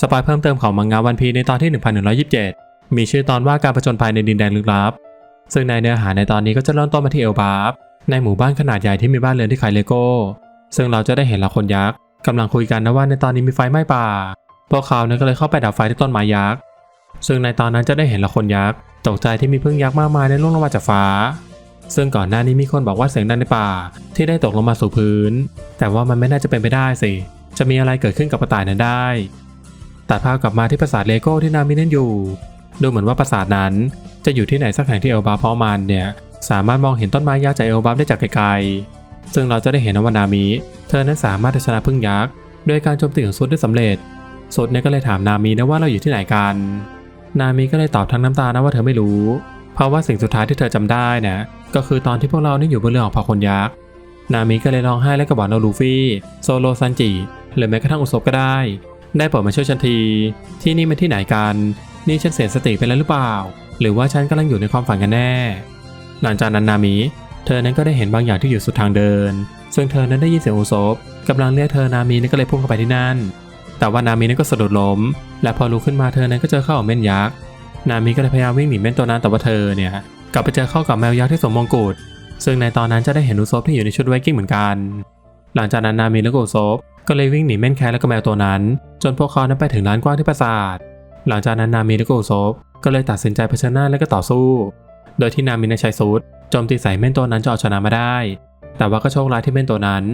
สปอยเพิ่มเติมของมังงะวันพีในตอนที่ 1127 มีชื่อตอนว่าการผจญภัยในดินแดนลึกลับ ซึ่งในเนื้อหาในตอนนี้ก็จะเริ่มต้นมาที่เอลบาฟในหมู่บ้านขนาดใหญ่ที่มีบ้านเรือนที่ขายเลโก้ ซึ่งเราจะได้เห็นเหล่าคนยักษ์กำลังคุยกันนะว่าในตอนนี้มีไฟไหม้ป่า พวกเขาเนี่ยก็เลยเข้าไปดับไฟที่ต้นไม้ยักษ์ ซึ่งในตอนนั้นจะได้เห็นเหล่าคนยักษ์ตกใจที่มีพึ่งยักษ์มากมายได้ล่วงลงมาจากฟ้า ซึ่งก่อนหน้านี้มีคนบอกว่าเสียงดังในป่าที่ได้ตกลงมาสู่พื้น แต่ว่ามันไม่น่าจะเป็นไปได้สิ จะมีอะไรเกิดขึ้นกับกระต่ายนั้นได้ ตัดภาพกลับมาที่ปราสาทเลโก้ที่นามินั่นอยู่ ดูเหมือนว่าปราสาทนั้นจะอยู่ที่ไหนสักแห่งที่เอลบาเพราะมันเนี่ยสามารถมองเห็นต้นไม้ยักษ์จากเอลบาได้จากไกลๆ ซึ่งเราจะได้เห็นว่านามิ เธอนั้นสามารถชนะพึ่งยักษ์โดยการโจมตีของซุดได้สำเร็จซุดเนี่ยก็เลยถามนามินะว่าเราอยู่ที่ไหนกัน นามิก็เลยตอบทั้งน้ำตานะว่าเธอไม่รู้ เพราะว่าสิ่งสุดท้ายที่เธอจำได้นะก็คือตอนที่พวกเรานี่อยู่บนเรือของพาคนยักษ์ นามิก็เลยร้องไห้และก็บอกนาลูฟี่ โซโลซันจิหรือแม้กระทั่งอุซบก็ได้ ได้โปรดมาช่วยฉันที ที่นี่มันที่ไหนกัน นี่ฉันเสียสติไปแล้วหรือเปล่า หรือว่าฉันกำลังอยู่ในความฝันกันแน่ หลังจากนั้นนามิ เธอนั้นก็ได้เห็นบางอย่างที่อยู่สุดทางเดิน ซึ่งเธอนั้นได้ยินเสียงอุซบกำลังเรียกเธอนามินั้นก็เลยพุ่งเข้าไปที่นั่น แต่ว่านามินั้นก็สะดุดล้ม และพอลุกขึ้นมาเธอนั้นก็เจอเข้ากับเม่นยักษ์ นามิก็เลยพยายามวิ่งหนีเม่นตัวนั้นแต่ว่าเธอเนี่ยกลับไปเจอเข้ากับแมวยักษ์ที่สวมมงกุฎซึ่งในตอนนั้นจะได้เห็นอุซบที่อยู่ในชุดไวกิ้งเหมือนกัน หลังจากนั้นนามิและอุซบ ก็เลยวิ่งหนีเม่นแคทและก็แมวตัวนั้น จนพวกเขานั้นไปถึงลานกว้างที่ปราสาท หลังจากนั้นนามิและก็อุซบก็เลยตัดสินใจเผชิญหน้าและก็ต่อสู้ โดยที่นามิในใช้ซูดโจมตีใส่เม่นตัวนั้นจะเอาชนะมาได้ แต่ว่าก็โชคร้ายที่เม่นตัวนั้น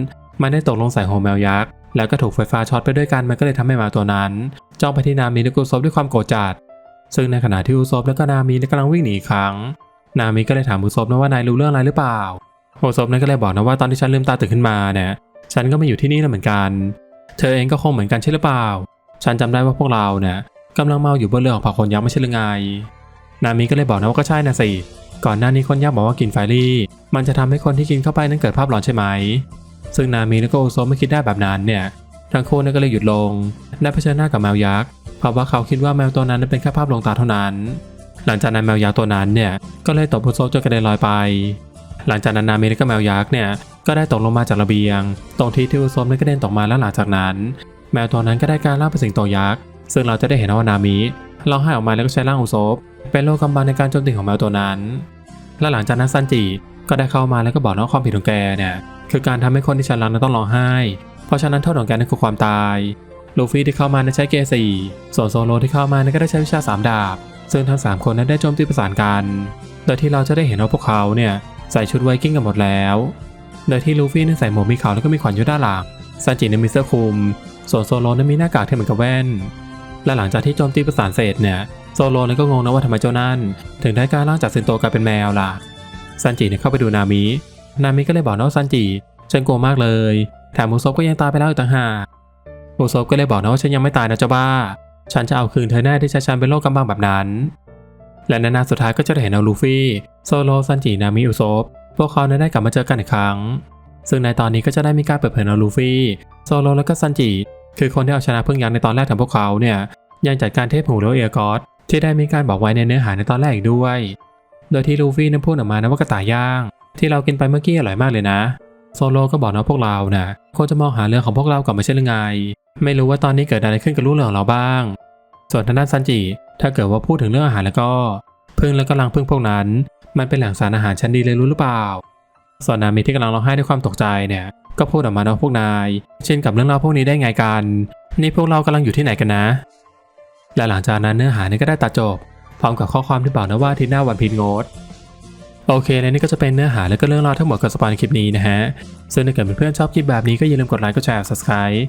มันได้ตกลงใส่หัวแมวยักษ์แล้วก็ถูกไฟฟ้าช็อตไปด้วยกันมันก็เลยทำให้แมวตัวนั้นจ้องไปที่นามิและก็อุซบด้วยความโกรธจัด ซึ่งในขณะที่อุซบและก็นามิกำลังวิ่งหนีอีกครั้ง นามิก็เลยถามอุซบนะว่านายรู้เรื่องอะไรหรือเปล่าอุซบนั้นก็เลยบอกนะว่าตอนที่ฉันลืมตาตื่นขึ้นมาเนี่ย ฉันก็มาอยู่ที่นี่แล้วเหมือนกัน เธอเองก็คงเหมือนกันใช่หรือเปล่า ฉันจำได้ว่าพวกเราเนี่ยกำลังเมาอยู่บนเรือของผักคนยักษ์ไม่ใช่หรือไง นามิก็เลยบอกนะว่าก็ใช่นะสิ ก่อนหน้านี้คนยักษ์บอกว่ากินไฟรี่ มันจะทำให้คนที่กินเข้าไปนั้นเกิดภาพหลอนใช่ไหม ซึ่งนามิและก็โอุซไม่คิดได้แบบนั้นเนี่ย ทั้งคู่ก็เลยหยุดลง และเผชิญหน้ากับแมวยักษ์ เพราะว่าเขาคิดว่าแมวตัวนั้นเป็นแค่ภาพลวงตาเท่านั้น หลังจากนั้นแมวยักษ์ตัวนั้นเนี่ย ก็เลยตบโอุซจนกระเด็นลอยไป หลังจากนั้นนามิและก็แมวยักษ์เนี่ย ก็ได้ตกลงมาจากระเบียง ตรงที่ที่อุซบนั้นกระเด็นตกมาแล้วหลังจากนั้น แมวตัวนั้นก็ได้การร่าเป็นสิงโตยักษ์ซึ่งเราจะได้เห็นว่านามิร้องไห้ออกมาแล้วก็ใช้ร่างอุซบเป็นโลกำบังในการโจมตีของแมวตัวนั้น และหลังจากนั้นซันจิก็ได้เข้ามาแล้วก็บอกว่าความผิดของแกเนี่ยคือการทำให้คนที่ฉันรักนั้นต้องร้องไห้ เพราะฉะนั้นโทษของแกนั่นคือความตายลูฟี่ที่เข้ามานั้นใช้เกสี่ส่วนโซโลที่เข้ามานั้นก็ได้ใช้วิชาสามดาบ ซึ่งทั้งสามคนนั้นได้โจมตีประสานกัน โดยที่เราจะได้เห็นว่าพวกเขาเนี่ยใส่ชุดไวกิ้งกันหมดแล้ว โดยที่ลูฟี่นั้นใส่หมวกมีเขาแล้วก็มีขวัญอยู่ด้านหลังซันจินั้นมีเสื้อคลุม ส่วนโซโลนั้นมีหน้ากากที่เหมือนกับแว่น และหลังจากที่โจมตีประสานเสร็จเนี่ยโซโลนั้นก็งงนะว่าทำไมเจ้านั่น ถึงได้กลารร่างจากเซนโตกลายเป็นแมวล่ะซันจิเนี่ยเข้าไปดูนามิ นามิก็เลยบอกนะว่าซันจิฉันกลัวมากเลยแถมอุซบก็ยังตายไปแล้วอีกต่างหากอุซบก็เลยบอกนะว่าฉันยังไม่ตายนะเจ้าบ้า ฉันจะเอาคืนเธอแน่ที่ใช้ฉันเป็นโลกกำบังแบบนั้น และในนาสุดท้ายก็จะได้เห็นเอาลูฟี่ โซโลซันจินามิอุซบ วกเขาได้กลับมาเจอกันอีกครั้ง ซึ่งในตอนนี้ก็จะได้มีการเปิดเผยเอาลูฟี่โซโลและก็ซันจิ คือคนที่เอาชนะพึ่งยักษ์ในตอนแรกของพวกเขาเนี่ยยังจัดการเทพหูแล้วเอียกอสที่ได้มีการบอกไว้ในเนื้อหาในตอนแรกอีกด้วย โดยที่ลูฟี่นั้นพูดออกมานะว่ากระต่ายย่าง ที่เรากินไปเมื่อกี้อร่อยมากเลยนะโซโลก็บอกนะพวกเรานะ่ะควรจะมองหาเรื่องของพวกเราก่อนไม่ใช่หรือไง ไม่รู้ว่าตอนนี้เกิดอะไรขึ้นกับลูกเรือของเราบ้าง ส่วนทางด้านซันจิ ถ้าเกิดว่าพูดถึงเรื่องอาหารแล้วก็ พึ่งและก็รังพึ่งพวกนั้น มันเป็นแหล่งสารอาหารชั้นดีเลยรู้หรือเปล่าส่วนนามิที่กำลังร้องไห้ด้วยความตกใจเนี่ย ก็พูดออกมานะว่าพวกนาย เช่นกับเรื่องราวพวกนี้ได้ไงกัน นี่พวกเรากำลังอยู่ที่ไหนกันนะ และหลังจากนั้นเนื้อหานี่ก็ได้ตัดจบ พร้อมกับข้อความที่บอกนะว่าทีหน้าวันพีนโงดโอเค และนี่ก็จะเป็นเนื้อหาและก็เรื่องราวทั้งหมดกับสปอยในคลิปนี้นะฮะ ซึ่งถ้าเกิดเพื่อนๆชอบคลิปแบบนี้ก็อย่าลืมกดไลค์ กดแชร์ subscribe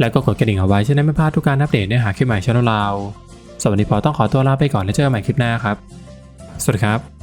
แล้วก็กดกระดิ่งเอาไว้จะได้ไม่พลาดทุกการอัปเดตเนื้อหาคลิปใหม่ช่องเราสวัสดีพอต้องขอตัวลาไปก่อนแล้วเจอกันใหม่คลิปหน้าครับ สวัสดีครับ